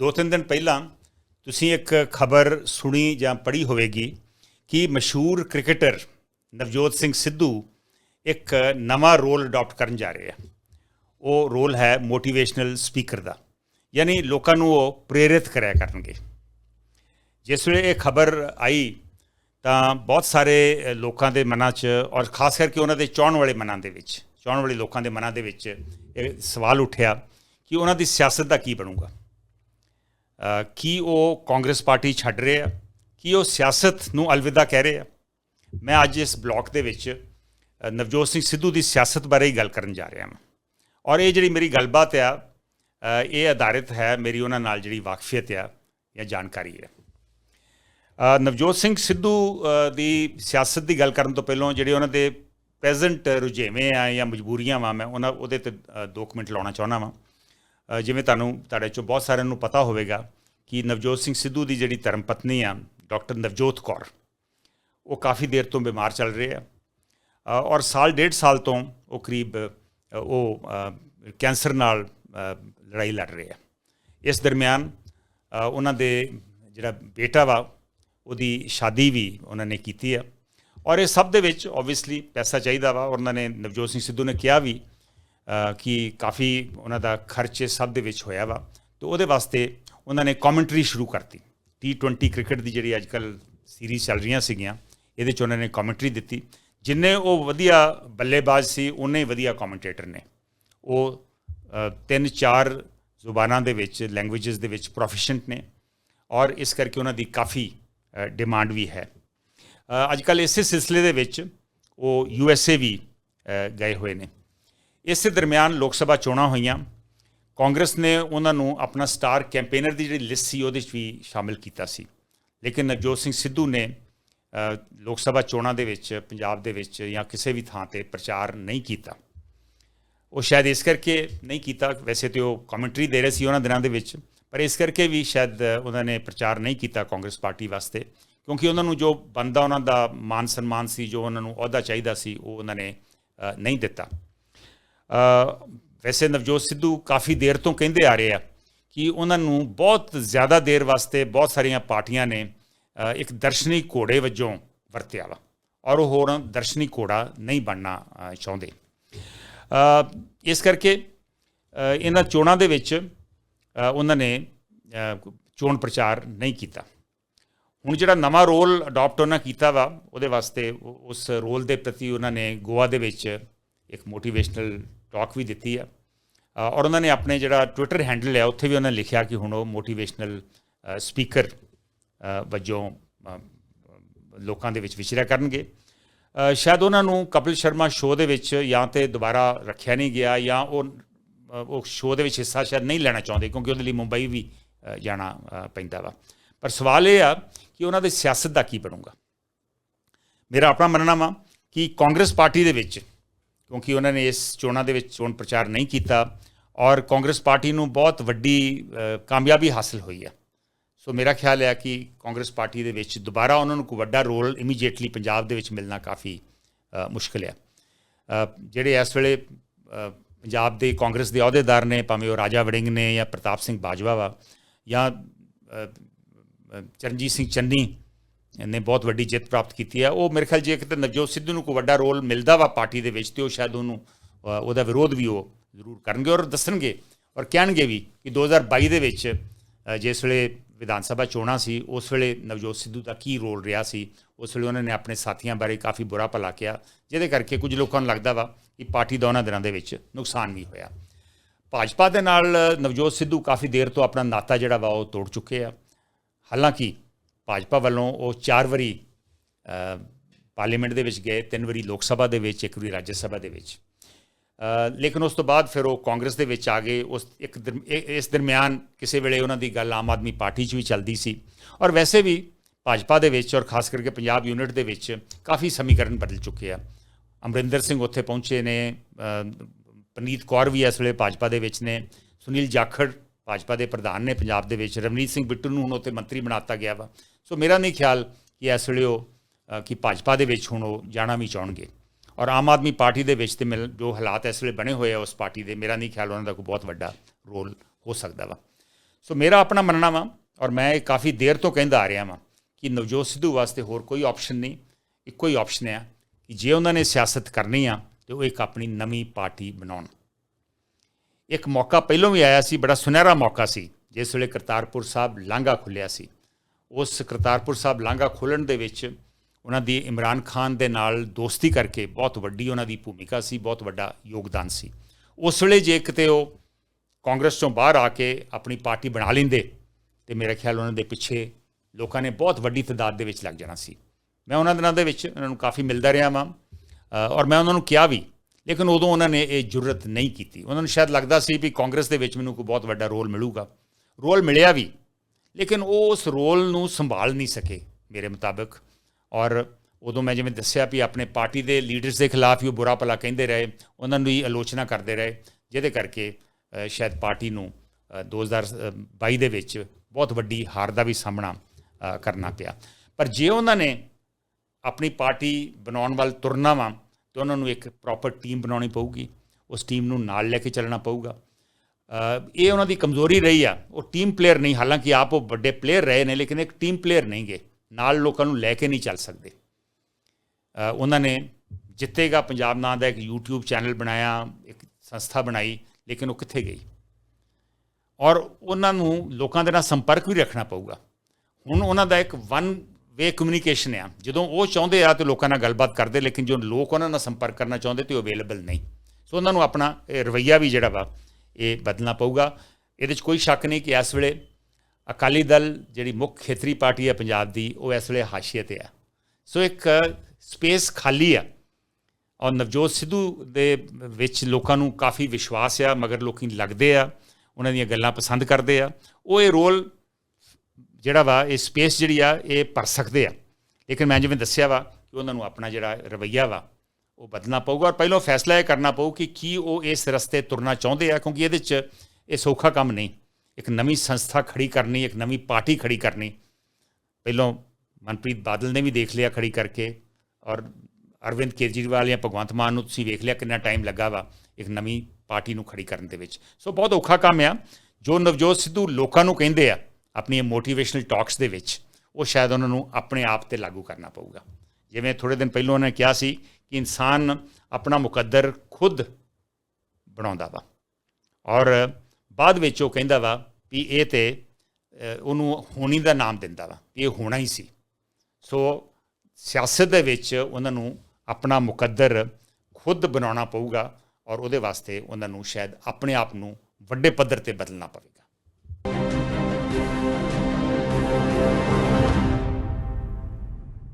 ਦੋ ਤਿੰਨ ਦਿਨ ਪਹਿਲਾਂ ਤੁਸੀਂ ਇੱਕ ਖਬਰ ਸੁਣੀ ਜਾਂ ਪੜ੍ਹੀ ਹੋਵੇਗੀ ਕਿ ਮਸ਼ਹੂਰ ਕ੍ਰਿਕਟਰ ਨਵਜੋਤ ਸਿੰਘ ਸਿੱਧੂ ਇੱਕ ਨਵਾਂ ਰੋਲ ਅਡਾਪਟ ਕਰਨ ਜਾ ਰਹੇ ਆ ਉਹ ਰੋਲ ਹੈ ਮੋਟੀਵੇਸ਼ਨਲ ਸਪੀਕਰ ਦਾ, ਯਾਨੀ ਲੋਕਾਂ ਨੂੰ ਉਹ ਪ੍ਰੇਰਿਤ ਕਰਿਆ ਕਰਨਗੇ। ਜਿਸ ਵੇਲੇ ਇਹ ਖਬਰ ਆਈ ਤਾਂ ਬਹੁਤ ਸਾਰੇ ਲੋਕਾਂ ਦੇ ਮਨਾਂ 'ਚ ਔਰ ਖਾਸ ਕਰਕੇ ਉਹਨਾਂ ਦੇ ਚਾਹਣ ਵਾਲੇ ਮਨਾਂ ਦੇ ਵਿੱਚ, ਚਾਹਣ ਵਾਲੇ ਲੋਕਾਂ ਦੇ ਮਨਾਂ ਦੇ ਵਿੱਚ ਇਹ ਸਵਾਲ ਉੱਠਿਆ ਕਿ ਉਹਨਾਂ ਦੀ ਸਿਆਸਤ ਦਾ ਕੀ ਬਣੂਗਾ। ਕੀ ਉਹ ਕਾਂਗਰਸ ਪਾਰਟੀ ਛੱਡ ਰਹੇ ਆ? ਕੀ ਉਹ ਸਿਆਸਤ ਨੂੰ ਅਲਵਿਦਾ ਕਹਿ ਰਹੇ ਆ? ਮੈਂ ਅੱਜ ਇਸ ਬਲਾਕ ਦੇ ਵਿੱਚ ਨਵਜੋਤ ਸਿੰਘ ਸਿੱਧੂ ਦੀ ਸਿਆਸਤ ਬਾਰੇ ਹੀ ਗੱਲ ਕਰਨ ਜਾ ਰਿਹਾ ਹਾਂ ਔਰ ਇਹ ਜਿਹੜੀ ਮੇਰੀ ਗੱਲਬਾਤ ਆ ਇਹ ਆਧਾਰਿਤ ਹੈ ਮੇਰੀ ਉਹਨਾਂ ਨਾਲ ਜਿਹੜੀ ਵਾਕਫੀਅਤ ਆ ਜਾਂ ਜਾਣਕਾਰੀ ਹੈ ਨਵਜੋਤ ਸਿੰਘ ਸਿੱਧੂ ਦੀ ਸਿਆਸਤ ਦੀ ਗੱਲ ਕਰਨ ਤੋਂ ਪਹਿਲਾਂ ਜਿਹੜੇ ਉਹਨਾਂ ਦੇ ਪ੍ਰੈਜ਼ੈਂਟ ਰੁਝੇਵੇਂ ਆ ਜਾਂ ਮਜਬੂਰੀਆਂ ਵਾ, ਮੈਂ ਉਹਨਾਂ, ਉਹਦੇ ਤੇ 2 ਮਿੰਟ ਲਾਉਣਾ ਚਾਹੁੰਦਾ ਵਾਂ। ਜਿਵੇਂ ਤੁਹਾਨੂੰ ਤੁਹਾਡੇ ਚੋਂ ਬਹੁਤ ਸਾਰਿਆਂ ਨੂੰ ਪਤਾ ਹੋਵੇਗਾ ਕਿ ਨਵਜੋਤ ਸਿੰਘ ਸਿੱਧੂ ਦੀ ਜਿਹੜੀ ਧਰਮ ਪਤਨੀ ਆ, ਡਾਕਟਰ ਨਵਜੋਤ ਕੌਰ, ਉਹ ਕਾਫੀ ਦੇਰ ਤੋਂ ਬਿਮਾਰ ਚੱਲ ਰਹੇ ਆ। ਔਰ ਸਾਲ ਡੇਢ ਸਾਲ ਤੋਂ ਉਹ ਕਰੀਬ ਉਹ ਕੈਂਸਰ ਨਾਲ ਲੜਾਈ ਲੜ ਰਹੇ ਆ। ਇਸ ਦਰਮਿਆਨ ਉਹਨਾਂ ਦੇ ਜਿਹੜਾ ਬੇਟਾ ਵਾ, ਉਹਦੀ ਸ਼ਾਦੀ ਵੀ ਉਹਨਾਂ ਨੇ ਕੀਤੀ ਆ। ਔਰ ਇਹ ਸਭ ਦੇ ਵਿੱਚ ਆਬਵੀਅਸਲੀ ਪੈਸਾ ਚਾਹੀਦਾ ਵਾ, ਔਰ ਉਹਨਾਂ ਨੇ ਨਵਜੋਤ ਸਿੰਘ ਸਿੱਧੂ ਨੇ ਕਿਹਾ ਵੀ ਕਿ ਕਾਫੀ ਉਹਨਾਂ ਦਾ ਖਰਚ ਸਭ ਦੇ ਵਿੱਚ ਹੋਇਆ ਵਾ। ਤੇ ਉਹਦੇ ਵਾਸਤੇ ਉਹਨਾਂ ਨੇ ਕਮੈਂਟਰੀ ਸ਼ੁਰੂ ਕਰਤੀ। T20 ਕ੍ਰਿਕਟ ਦੀ ਜਿਹੜੀ ਅੱਜਕੱਲ ਸੀਰੀਜ਼ ਚੱਲ ਰਹੀਆਂ ਸੀਗੀਆਂ, ਇਹਦੇ ਚ ਉਹਨਾਂ ਨੇ ਕਮੈਂਟਰੀ ਦਿੱਤੀ। ਜਿੰਨੇ ਉਹ ਵਧੀਆ ਬੱਲੇਬਾਜ਼ ਸੀ ਉਹਨੇ ਵਧੀਆ ਕਮੈਂਟੇਟਰ ਨੇ। ਉਹ ਤਿੰਨ ਚਾਰ ਜ਼ੁਬਾਨਾਂ ਦੇ ਵਿੱਚ ਲੈਂਗੁਏਜਸ ਦੇ ਵਿੱਚ ਪ੍ਰੋਫੀਸ਼ੀਐਂਟ ਨੇ। ਔਰ ਇਸ ਕਰਕੇ ਉਹਨਾਂ ਦੀ ਕਾਫੀ ਡਿਮਾਂਡ ਵੀ ਹੈ। ਅੱਜ ਕੱਲ ਇਸੇ ਸਿਲਸਿਲੇ ਦੇ ਵਿੱਚ ਉਹ ਯੂ ਐਸ ਏ ਵੀ ਗਏ ਹੋਏ ਨੇ। ਇਸੇ ਦਰਮਿਆਨ ਲੋਕ ਸਭਾ ਚੋਣਾਂ ਹੋਈਆਂ। ਕਾਂਗਰਸ ਨੇ ਉਹਨਾਂ ਨੂੰ ਆਪਣਾ ਸਟਾਰ ਕੈਂਪੇਨਰ ਦੀ ਜਿਹੜੀ ਲਿਸਟ ਸੀ, ਉਹਦੇ ਵਿੱਚ ਵੀ ਸ਼ਾਮਿਲ ਕੀਤਾ ਸੀ। ਲੇਕਿਨ ਨਵਜੋਤ ਸਿੰਘ ਸਿੱਧੂ ਨੇ ਲੋਕ ਸਭਾ ਚੋਣਾਂ ਦੇ ਵਿੱਚ, ਪੰਜਾਬ ਦੇ ਵਿੱਚ ਜਾਂ ਕਿਸੇ ਵੀ ਥਾਂ ਤੇ ਪ੍ਰਚਾਰ ਨਹੀਂ ਕੀਤਾ। ਉਹ ਸ਼ਾਇਦ ਇਸ ਕਰਕੇ ਨਹੀਂ ਕੀਤਾ, ਵੈਸੇ ਤੇ ਉਹ ਕਮੈਂਟਰੀ ਦੇ ਰਹੇ ਸੀ ਉਹਨਾਂ ਦਿਨਾਂ ਦੇ ਵਿੱਚ, ਪਰ ਇਸ ਕਰਕੇ ਵੀ ਸ਼ਾਇਦ ਉਹਨਾਂ ਨੇ ਪ੍ਰਚਾਰ ਨਹੀਂ ਕੀਤਾ ਕਾਂਗਰਸ ਪਾਰਟੀ ਵਾਸਤੇ, ਕਿਉਂਕਿ ਉਹਨਾਂ ਨੂੰ ਜੋ ਬੰਦਾ ਉਹਨਾਂ ਦਾ ਮਾਨ ਸਨਮਾਨ ਸੀ, ਜੋ ਉਹਨਾਂ ਨੂੰ ਅਹੁਦਾ ਚਾਹੀਦਾ ਸੀ, ਉਹ ਉਹਨਾਂ ਨੇ ਨਹੀਂ ਦਿੱਤਾ। ਵੈਸੇ ਨਵਜੋਤ ਸਿੱਧੂ ਕਾਫੀ ਦੇਰ ਤੋਂ ਕਹਿੰਦੇ ਆ ਰਹੇ ਆ ਕਿ ਉਹਨਾਂ ਨੂੰ ਬਹੁਤ ਜ਼ਿਆਦਾ ਦੇਰ ਵਾਸਤੇ ਬਹੁਤ ਸਾਰੀਆਂ ਪਾਰਟੀਆਂ ਨੇ ਇੱਕ ਦਰਸ਼ਨੀ ਘੋੜੇ ਵਜੋਂ ਵਰਤਿਆ ਵਾ ਔਰ ਉਹ ਹੋਰ ਦਰਸ਼ਨੀ ਘੋੜਾ ਨਹੀਂ ਬਣਨਾ ਚਾਹੁੰਦੇ। ਇਸ ਕਰਕੇ ਇਹਨਾਂ ਚੋਣਾਂ ਦੇ ਵਿੱਚ ਉਹਨਾਂ ਨੇ ਚੋਣ ਪ੍ਰਚਾਰ ਨਹੀਂ ਕੀਤਾ। ਹੁਣ ਜਿਹੜਾ ਨਵਾਂ ਰੋਲ ਅਡਾਪਟ ਉਹਨਾਂ ਕੀਤਾ ਵਾ, ਉਹਦੇ ਵਾਸਤੇ ਉਸ ਰੋਲ ਦੇ ਪ੍ਰਤੀ ਉਹਨਾਂ ਨੇ ਗੋਆ ਦੇ ਵਿੱਚ ਇੱਕ ਮੋਟੀਵੇਸ਼ਨਲ ਟਾਕ ਵੀ ਦਿੱਤੀ ਆ। ਔਰ ਉਹਨਾਂ ਨੇ ਆਪਣੇ ਜਿਹੜਾ ਟਵਿੱਟਰ ਹੈਂਡਲ ਹੈ ਉੱਥੇ ਵੀ ਉਹਨਾਂ ਨੇ ਲਿਖਿਆ ਕਿ ਹੁਣ ਉਹ ਮੋਟੀਵੇਸ਼ਨਲ ਸਪੀਕਰ ਵਜੋਂ ਲੋਕਾਂ ਦੇ ਵਿੱਚ ਵਿਚਰਿਆ ਕਰਨਗੇ। ਸ਼ਾਇਦ ਉਹਨਾਂ ਨੂੰ ਕਪਿਲ ਸ਼ਰਮਾ ਸ਼ੋਅ ਦੇ ਵਿੱਚ ਜਾਂ ਤੇ ਦੁਬਾਰਾ ਰੱਖਿਆ ਨਹੀਂ ਗਿਆ ਜਾਂ ਉਹ ਉਹ ਸ਼ੋਅ ਦੇ ਵਿੱਚ ਹਿੱਸਾ ਸ਼ਾਇਦ ਨਹੀਂ ਲੈਣਾ ਚਾਹੁੰਦੇ ਕਿਉਂਕਿ ਉਹਦੇ ਲਈ ਮੁੰਬਈ ਵੀ ਜਾਣਾ ਪੈਂਦਾ ਵਾ। ਪਰ ਸਵਾਲ ਇਹ ਆ ਕਿ ਉਹਨਾਂ ਦੇ ਸਿਆਸਤ ਦਾ ਕੀ ਬਣੂਗਾ? ਮੇਰਾ ਆਪਣਾ ਮੰਨਣਾ ਵਾ ਕਿ ਕਾਂਗਰਸ ਪਾਰਟੀ ਦੇ ਵਿੱਚ ਕਿਉਂਕਿ ਉਹਨਾਂ ਨੇ ਇਸ ਚੋਣਾਂ ਦੇ ਵਿੱਚ ਚੋਣ ਪ੍ਰਚਾਰ ਨਹੀਂ ਕੀਤਾ ਔਰ ਕਾਂਗਰਸ ਪਾਰਟੀ ਨੂੰ ਬਹੁਤ ਵੱਡੀ ਕਾਮਯਾਬੀ ਹਾਸਲ ਹੋਈ ਹੈ। ਸੋ ਮੇਰਾ ਖਿਆਲ ਹੈ ਕਿ ਕਾਂਗਰਸ ਪਾਰਟੀ ਦੇ ਵਿੱਚ ਦੁਬਾਰਾ ਉਹਨਾਂ ਨੂੰ ਕੋਈ ਵੱਡਾ ਰੋਲ ਇਮੀਡੀਏਟਲੀ ਪੰਜਾਬ ਦੇ ਵਿੱਚ ਮਿਲਣਾ ਕਾਫੀ ਅ, ਮੁਸ਼ਕਲ ਹੈ। ਜਿਹੜੇ ਇਸ ਵੇਲੇ ਪੰਜਾਬ ਦੇ ਕਾਂਗਰਸ ਦੇ ਅਹੁਦੇਦਾਰ ਨੇ ਭਾਵੇਂ ਉਹ ਰਾਜਾ ਵੜਿੰਗ ਨੇ ਜਾਂ ਪ੍ਰਤਾਪ ਸਿੰਘ ਬਾਜਵਾ ਵਾ ਜਾਂ ਚਰਨਜੀਤ ਸਿੰਘ ਚੰਨੀ ਨੇ ਬਹੁਤ ਵੱਡੀ ਜਿੱਤ ਪ੍ਰਾਪਤ ਕੀਤੀ ਹੈ। ਉਹ ਮੇਰੇ ਖਿਆਲ ਜੇ ਕਿਤੇ ਨਵਜੋਤ ਸਿੱਧੂ ਨੂੰ ਕੋਈ ਵੱਡਾ ਰੋਲ ਮਿਲਦਾ ਵਾ ਪਾਰਟੀ ਦੇ ਵਿੱਚ ਤੇ ਉਹ ਸ਼ਾਇਦ ਉਹਨੂੰ ਉਹਦਾ ਵਿਰੋਧ ਵੀ ਉਹ ਜ਼ਰੂਰ ਕਰਨਗੇ ਔਰ ਦੱਸਣਗੇ ਔਰ ਕਹਿਣਗੇ ਵੀ ਕਿ 2022 ਦੇ ਵਿੱਚ ਜਿਸ ਵੇਲੇ ਵਿਧਾਨ ਸਭਾ ਚੋਣਾਂ ਸੀ, ਉਸ ਵੇਲੇ ਨਵਜੋਤ ਸਿੱਧੂ ਦਾ ਕੀ ਰੋਲ ਰਿਹਾ ਸੀ, ਉਸ ਵੇਲੇ ਉਹਨਾਂ ਨੇ ਆਪਣੇ ਸਾਥੀਆਂ ਬਾਰੇ ਕਾਫੀ ਬੁਰਾ ਭਲਾ ਕਿਹਾ, ਜਿਹਦੇ ਕਰਕੇ ਕੁਝ ਲੋਕਾਂ ਨੂੰ ਲੱਗਦਾ ਵਾ ਕਿ ਪਾਰਟੀ ਦਾ ਉਹਨਾਂ ਦਿਨਾਂ ਦੇ ਵਿੱਚ ਨੁਕਸਾਨ ਵੀ ਹੋਇਆ। ਭਾਜਪਾ ਦੇ ਨਾਲ ਨਵਜੋਤ ਸਿੱਧੂ ਕਾਫੀ ਦੇਰ ਤੋਂ ਆਪਣਾ ਨਾਤਾ ਜਿਹੜਾ ਵਾ ਉਹ ਤੋੜ ਚੁੱਕੇ ਆ। ਹਾਲਾਂਕਿ ਭਾਜਪਾ ਵੱਲੋਂ ਉਹ ਚਾਰ ਵਾਰੀ ਪਾਰਲੀਮੈਂਟ ਦੇ ਵਿੱਚ ਗਏ ਤਿੰਨ ਵਾਰੀ ਲੋਕ ਸਭਾ ਦੇ ਵਿੱਚ ਇੱਕ ਵਾਰੀ ਰਾਜ ਸਭਾ ਦੇ ਵਿੱਚ। ਲੇਕਿਨ ਉਸ ਤੋਂ ਬਾਅਦ ਫਿਰ ਉਹ ਕਾਂਗਰਸ ਦੇ ਵਿੱਚ ਆ ਗਏ। ਉਸ ਇੱਕ ਦਰ- ਇਸ ਦਰਮਿਆਨ ਕਿਸੇ ਵੇਲੇ ਉਹਨਾਂ ਦੀ ਗੱਲ ਆਮ ਆਦਮੀ ਪਾਰਟੀ 'ਚ ਵੀ ਚੱਲਦੀ ਸੀ। ਔਰ ਵੈਸੇ ਵੀ ਭਾਜਪਾ ਦੇ ਵਿੱਚ ਔਰ ਖਾਸ ਕਰਕੇ ਪੰਜਾਬ ਯੂਨਿਟ ਦੇ ਵਿੱਚ ਕਾਫੀ ਸਮੀਕਰਨ ਬਦਲ ਚੁੱਕੇ ਆ। ਅਮਰਿੰਦਰ ਸਿੰਘ ਉੱਥੇ ਪਹੁੰਚੇ ਨੇ ਅ, ਪਨੀਤ ਕੌਰ ਵੀ ਇਸ ਵੇਲੇ ਭਾਜਪਾ ਦੇ ਵਿੱਚ ਨੇ ਸੁਨੀਲ ਜਾਖੜ ਭਾਜਪਾ ਦੇ ਪ੍ਰਧਾਨ ਨੇ ਪੰਜਾਬ ਦੇ ਵਿੱਚ ਰਵਨੀਤ ਸਿੰਘ ਬਿੱਟੂ ਨੂੰ ਹੁਣ ਉੱਥੇ ਮੰਤਰੀ ਬਣਾਤਾ ਗਿਆ ਵਾ। ਸੋ ਮੇਰਾ ਨਹੀਂ ਖਿਆਲ ਕਿ ਇਸ ਵੇਲੇ ਉਹ ਕਿ ਭਾਜਪਾ ਦੇ ਵਿੱਚ ਹੁਣ ਉਹ ਜਾਣਾ ਵੀ ਚਾਹਣਗੇ। ਔਰ ਆਮ ਆਦਮੀ ਪਾਰਟੀ ਦੇ ਵਿੱਚ ਤੇ ਮਿਲ- ਜੋ ਹਾਲਾਤ ਇਸ ਵੇਲੇ ਬਣੇ ਹੋਏ ਆ ਉਸ ਪਾਰਟੀ ਦੇ, ਮੇਰਾ ਨਹੀਂ ਖਿਆਲ ਉਹਨਾਂ ਦਾ ਕੋਈ ਬਹੁਤ ਵੱਡਾ ਰੋਲ ਹੋ ਸਕਦਾ ਵਾ। ਸੋ ਮੇਰਾ ਆਪਣਾ ਮੰਨਣਾ ਵਾ, ਔਰ ਮੈਂ ਇਹ ਕਾਫੀ ਦੇਰ ਤੋਂ ਕਹਿੰਦਾ ਆ ਰਿਹਾ ਵਾਂ ਕਿ ਨਵਜੋਤ ਸਿੱਧੂ ਵਾਸਤੇ ਹੋਰ ਕੋਈ ਆਪਸ਼ਨ ਨਹੀਂ, ਇੱਕੋ ਹੀ ਆਪਸ਼ਨ ਆ ਕਿ ਜੇ ਉਹਨਾਂ ਨੇ ਸਿਆਸਤ ਕਰਨੀ ਆ, ਤੇ ਉਹ ਇੱਕ ਆਪਣੀ ਨਵੀਂ ਪਾਰਟੀ ਬਣਾਉਣ। ਇੱਕ ਮੌਕਾ ਪਹਿਲਾਂ ਵੀ ਆਇਆ ਸੀ, ਬੜਾ ਸੁਨਹਿਰਾ ਮੌਕਾ ਸੀ, ਜਿਸ ਵੇਲੇ ਕਰਤਾਰਪੁਰ ਸਾਹਿਬ ਲਾਂਘਾ ਖੁੱਲਿਆ ਸੀ। ਉਸ ਕਰਤਾਰਪੁਰ ਸਾਹਿਬ ਲਾਂਘਾ ਖੋਲਣ ਦੇ ਵਿੱਚ ਉਹਨਾਂ ਦੀ ਇਮਰਾਨ ਖਾਨ ਦੇ ਨਾਲ ਦੋਸਤੀ ਕਰਕੇ ਬਹੁਤ ਵੱਡੀ ਉਹਨਾਂ ਦੀ ਭੂਮਿਕਾ ਸੀ, ਬਹੁਤ ਵੱਡਾ ਯੋਗਦਾਨ ਸੀ। ਉਸ ਵੇਲੇ ਜੇ ਕਿਤੇ ਉਹ ਕਾਂਗਰਸ ਤੋਂ ਬਾਹਰ ਆ ਕੇ ਆਪਣੀ ਪਾਰਟੀ ਬਣਾ ਲੈਂਦੇ ਤੇ ਮੇਰੇ ਖਿਆਲ ਉਹਨਾਂ ਦੇ ਪਿੱਛੇ ਲੋਕਾਂ ਨੇ ਬਹੁਤ ਵੱਡੀ ਤਦਾਦ ਦੇ ਵਿੱਚ ਲੱਗ ਜਾਣਾ ਸੀ। ਮੈਂ ਉਹਨਾਂ ਦਿਨਾਂ ਦੇ ਵਿੱਚ ਉਹਨਾਂ ਨੂੰ ਕਾਫੀ ਮਿਲਦਾ ਰਿਹਾ ਵਾਂ ਔਰ ਮੈਂ ਉਹਨਾਂ ਨੂੰ ਕਿਹਾ ਵੀ, ਲੇਕਿਨ ਉਦੋਂ ਉਹਨਾਂ ਨੇ ਇਹ ਜੁਰਤ ਨਹੀਂ ਕੀਤੀ। ਉਹਨਾਂ ਨੂੰ ਸ਼ਾਇਦ ਲੱਗਦਾ ਸੀ ਵੀ ਕਾਂਗਰਸ ਦੇ ਵਿੱਚ ਮੈਨੂੰ ਕੋਈ ਬਹੁਤ ਵੱਡਾ ਰੋਲ ਮਿਲੂਗਾ। ਰੋਲ ਮਿਲਿਆ ਵੀ ਲੇਕਿਨ ਉਹ ਉਸ ਰੋਲ ਨੂੰ ਸੰਭਾਲ ਨਹੀਂ ਸਕੇ ਮੇਰੇ ਮੁਤਾਬਕ। ਔਰ ਉਦੋਂ ਮੈਂ ਜਿਵੇਂ ਦੱਸਿਆ ਵੀ ਆਪਣੇ ਪਾਰਟੀ ਦੇ ਲੀਡਰਸ ਦੇ ਖਿਲਾਫ ਹੀ ਉਹ ਬੁਰਾ ਭਲਾ ਕਹਿੰਦੇ ਰਹੇ ਉਹਨਾਂ ਨੂੰ ਹੀ ਆਲੋਚਨਾ ਕਰਦੇ ਰਹੇ ਜਿਹਦੇ ਕਰਕੇ ਸ਼ਾਇਦ ਪਾਰਟੀ ਨੂੰ ਅ, 2022 ਦੇ ਵਿੱਚ ਬਹੁਤ ਵੱਡੀ ਹਾਰ ਦਾ ਵੀ ਸਾਹਮਣਾ ਕਰਨਾ ਪਿਆ। ਪਰ ਜੇ ਉਹਨਾਂ ਨੇ ਆਪਣੀ ਪਾਰਟੀ ਬਣਾਉਣ ਵੱਲ ਤੁਰਨਾ ਵਾ ਤਾਂ ਉਹਨਾਂ ਨੂੰ ਇੱਕ ਪ੍ਰੋਪਰ ਟੀਮ ਬਣਾਉਣੀ ਪਊਗੀ। ਉਸ ਟੀਮ ਨੂੰ ਨਾਲ ਲੈ ਕੇ ਚੱਲਣਾ ਪਊਗਾ। ਇਹ ਉਹਨਾਂ ਦੀ ਕਮਜ਼ੋਰੀ ਰਹੀ ਆ। ਉਹ ਟੀਮ ਪਲੇਅਰ ਨਹੀਂ, ਹਾਲਾਂਕਿ ਆਪ ਉਹ ਵੱਡੇ ਪਲੇਅਰ ਰਹੇ ਨੇ, ਲੇਕਿਨ ਇੱਕ ਟੀਮ ਪਲੇਅਰ ਨਹੀਂ ਗੇ ਨਾਲ ਲੋਕਾਂ ਨੂੰ ਲੈ ਕੇ ਨਹੀਂ ਚੱਲ ਸਕਦੇ। ਉਹਨਾਂ ਨੇ ਜਿੱਤੇਗਾ, ਪੰਜਾਬ ਨਾਂ ਦਾ ਇੱਕ YouTube ਚੈਨਲ ਬਣਾਇਆ, ਇੱਕ ਸੰਸਥਾ ਬਣਾਈ, ਲੇਕਿਨ ਉਹ ਕਿੱਥੇ ਗਈ? ਔਰ ਉਹਨਾਂ ਨੂੰ ਲੋਕਾਂ ਦੇ ਨਾਲ ਸੰਪਰਕ ਵੀ ਰੱਖਣਾ ਪਊਗਾ। ਹੁਣ ਉਹਨਾਂ ਦਾ ਇੱਕ ਵਨ ਵੇ ਕਮਿਊਨੀਕੇਸ਼ਨ ਆ। ਜਦੋਂ ਉਹ ਚਾਹੁੰਦੇ ਆ ਤੇ ਲੋਕਾਂ ਨਾਲ ਗੱਲਬਾਤ ਕਰਦੇ, ਲੇਕਿਨ ਜੋ ਲੋਕ ਉਹਨਾਂ ਨਾਲ ਸੰਪਰਕ ਕਰਨਾ ਚਾਹੁੰਦੇ ਤੇ ਉਹ ਅਵੇਲੇਬਲ ਨਹੀਂ। ਸੋ ਉਹਨਾਂ ਨੂੰ ਆਪਣਾ ਇਹ ਰਵੱਈਆ ਵੀ ਜਿਹੜਾ ਵਾ ਇਹ ਬਦਲਣਾ ਪਊਗਾ। ਇਹਦੇ 'ਚ ਕੋਈ ਸ਼ੱਕ ਨਹੀਂ ਕਿ ਇਸ ਵੇਲੇ ਅਕਾਲੀ ਦਲ ਜਿਹੜੀ ਮੁੱਖ ਖੇਤਰੀ ਪਾਰਟੀ ਹੈ ਪੰਜਾਬ ਦੀ, ਉਹ ਇਸ ਵੇਲੇ ਹਾਸ਼ੀਏ ਤੇ ਆ ਸੋ ਇੱਕ ਸਪੇਸ ਖਾਲੀ ਆ ਔਰ ਨਵਜੋਤ ਸਿੱਧੂ ਦੇ ਵਿੱਚ ਲੋਕਾਂ ਨੂੰ ਕਾਫੀ ਵਿਸ਼ਵਾਸ ਆ, ਮਗਰ ਲੋਕੀ ਲੱਗਦੇ ਆ, ਉਹਨਾਂ ਦੀਆਂ ਗੱਲਾਂ ਪਸੰਦ ਕਰਦੇ ਆ। ਉਹ ਇਹ ਰੋਲ ਜਿਹੜਾ ਵਾ, ਇਹ ਸਪੇਸ ਜਿਹੜੀ ਆ, ਇਹ ਭਰ ਸਕਦੇ ਆ। ਲੇਕਿਨ ਮੈਂ ਜਿਵੇਂ ਦੱਸਿਆ ਵਾ ਕਿ ਉਹਨਾਂ ਨੂੰ ਆਪਣਾ ਜਿਹੜਾ ਰਵੱਈਆ ਵਾ ਉਹ ਬਦਲਣਾ ਪਊਗਾ ਔਰ ਪਹਿਲਾਂ ਫੈਸਲਾ ਇਹ ਕਰਨਾ ਪਊ ਕਿ ਕੀ ਉਹ ਇਸ ਰਸਤੇ ਤੁਰਨਾ ਚਾਹੁੰਦੇ ਆ, ਕਿਉਂਕਿ ਇਹਦੇ 'ਚ ਇਹ ਸੌਖਾ ਕੰਮ ਨਹੀਂ। ਇੱਕ ਨਵੀਂ ਸੰਸਥਾ ਖੜੀ ਕਰਨੀ, ਇੱਕ ਨਵੀਂ ਪਾਰਟੀ ਖੜੀ ਕਰਨੀ। ਪਹਿਲਾਂ ਮਨਪ੍ਰੀਤ ਬਾਦਲ ਨੇ ਵੀ ਦੇਖ ਲਿਆ ਖੜੀ ਕਰਕੇ ਔਰ ਅਰਵਿੰਦ ਕੇਜਰੀਵਾਲ ਜਾਂ ਭਗਵੰਤ ਮਾਨ ਨੂੰ ਤੁਸੀਂ ਵੇਖ ਲਿਆ ਕਿੰਨਾ ਟਾਈਮ ਲੱਗਾ ਵਾ ਇੱਕ ਨਵੀਂ ਪਾਰਟੀ ਨੂੰ ਖੜੀ ਕਰਨ ਦੇ ਵਿੱਚ। ਸੋ ਬਹੁਤ ਔਖਾ ਕੰਮ ਆ। ਜੋ ਨਵਜੋਤ ਸਿੱਧੂ ਲੋਕਾਂ ਨੂੰ ਕਹਿੰਦੇ ਆ ਆਪਣੀ ਮੋਟੀਵੇਸ਼ਨਲ ਟਾਕਸ ਦੇ ਵਿੱਚ, ਉਹ ਸ਼ਾਇਦ ਉਹਨਾਂ ਨੂੰ ਆਪਣੇ ਆਪ ਤੇ ਲਾਗੂ ਕਰਨਾ ਪਊਗਾ। ਜਿਵੇਂ ਥੋੜੇ ਦਿਨ ਪਹਿਲਾਂ ਉਹਨੇ ਕਿਹਾ ਸੀ ਕਿ ਇਨਸਾਨ ਆਪਣਾ ਮੁਕੱਦਰ ਖੁਦ ਬਣਾਉਂਦਾ ਵਾ। ਔਰ ਬਾਅਦ ਵਿੱਚ ਉਹ ਕਹਿੰਦਾ ਵਾ ਵੀ ਇਹ ਤੇ ਉਹਨੂੰ ਹੋਣੀ ਦਾ ਨਾਮ ਦਿੰਦਾ ਵਾ ਵੀ ਇਹ ਹੋਣਾ ਹੀ ਸੀ। ਸੋ ਸਿਆਸਤ ਦੇ ਵਿੱਚ ਉਹਨਾਂ ਨੂੰ ਆਪਣਾ ਮੁਕੱਦਰ ਖੁਦ ਬਣਾਉਣਾ ਪਊਗਾ ਔਰ ਉਹਦੇ ਵਾਸਤੇ ਉਹਨਾਂ ਨੂੰ ਸ਼ਾਇਦ ਆਪਣੇ ਆਪ ਨੂੰ ਵੱਡੇ ਪੱਧਰ ਤੇ ਬਦਲਣਾ ਪਵੇਗਾ।